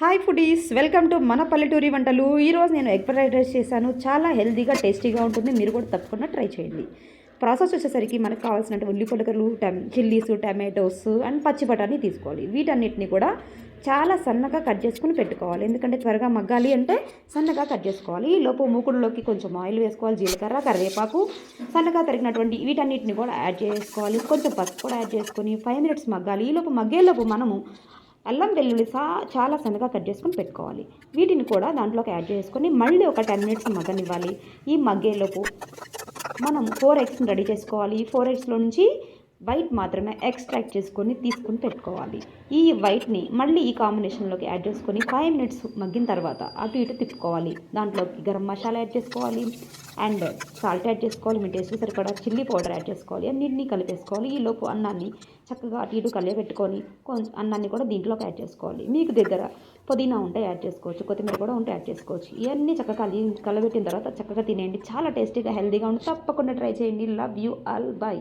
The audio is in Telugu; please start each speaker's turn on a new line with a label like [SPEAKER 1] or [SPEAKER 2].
[SPEAKER 1] హాయ్ ఫుడీస్ వెల్కమ్ టు మన పల్లెటూరి వంటలు. ఈరోజు నేను ఎగ్ ఫ్రైడ్ రైస్ చేశాను. చాలా హెల్తీగా టేస్టీగా ఉంటుంది. మీరు కూడా తప్పకుండా ట్రై చేయండి. ప్రాసెస్ వచ్చేసరికి మనకు కావాల్సినట్టు ఉల్లిపొలకలు టమ్ చిల్లీస్ టమాటోస్ అండ్ పచ్చి బఠానీ తీసుకోవాలి. వీటన్నిటిని కూడా చాలా సన్నగా కట్ చేసుకుని పెట్టుకోవాలి. ఎందుకంటే త్వరగా మగ్గాలి అంటే సన్నగా కట్ చేసుకోవాలి. ఈ లోపు మూకుడులోకి కొంచెం ఆయిల్ వేసుకోవాలి. జీలకర్ర కరివేపాకు సన్నగా తరిగినటువంటి వీటన్నిటిని కూడా యాడ్ చేసుకోవాలి. కొంచెం పసుపు కూడా యాడ్ చేసుకొని ఫైవ్ మినిట్స్ మగ్గాలి. ఈ లోపు మగ్గేలోపు మనము అల్లం వెల్లుల్లి సా చాలా సన్నగా కట్ చేసుకొని పెట్టుకోవాలి. వీటిని కూడా దాంట్లోకి యాడ్ చేసుకొని మళ్ళీ ఒక టెన్ మినిట్స్ మగ్గనివ్వాలి. ఈ మగ్గేలోపు మనం ఫోర్ ఎగ్స్ని రెడీ చేసుకోవాలి. ఈ ఫోర్ ఎగ్స్లో నుంచి వైట్ మాత్రమే ఎక్స్ట్రాక్ట్ చేసుకొని తీసుకొని పెట్టుకోవాలి. ఈ వైట్ని మళ్ళీ ఈ కాంబినేషన్లోకి యాడ్ చేసుకొని ఫైవ్ మినిట్స్ మగ్గిన తర్వాత అటు ఇటు తిప్పుకోవాలి. దాంట్లోకి గరం మసాలా యాడ్ చేసుకోవాలి. అండ్ సాల్ట్ యాడ్ చేసుకోవాలి మీ టేస్ట్కి సరిపడా చిల్లీ పౌడర్ యాడ్ చేసుకోవాలి అన్నింటినీ కలిపేసుకోవాలి. ఈ లోపు అన్నాన్ని చక్కగా అటు ఇటు కలియబెట్టుకొని కొంచెం అన్నాన్ని కూడా దీంట్లోకి యాడ్ చేసుకోవాలి. మీకు దగ్గర పుదీనా ఉంటే యాడ్ చేసుకోవచ్చు కొత్తిమీర కూడా ఉంటే యాడ్ చేసుకోవచ్చు. ఇవన్నీ చక్కగా కలి కలబెట్టిన తర్వాత చక్కగా తినేయండి. చాలా టేస్టీగా హెల్దీగా ఉంటుంది తప్పకుండా ట్రై చేయండి. Love you all. బై.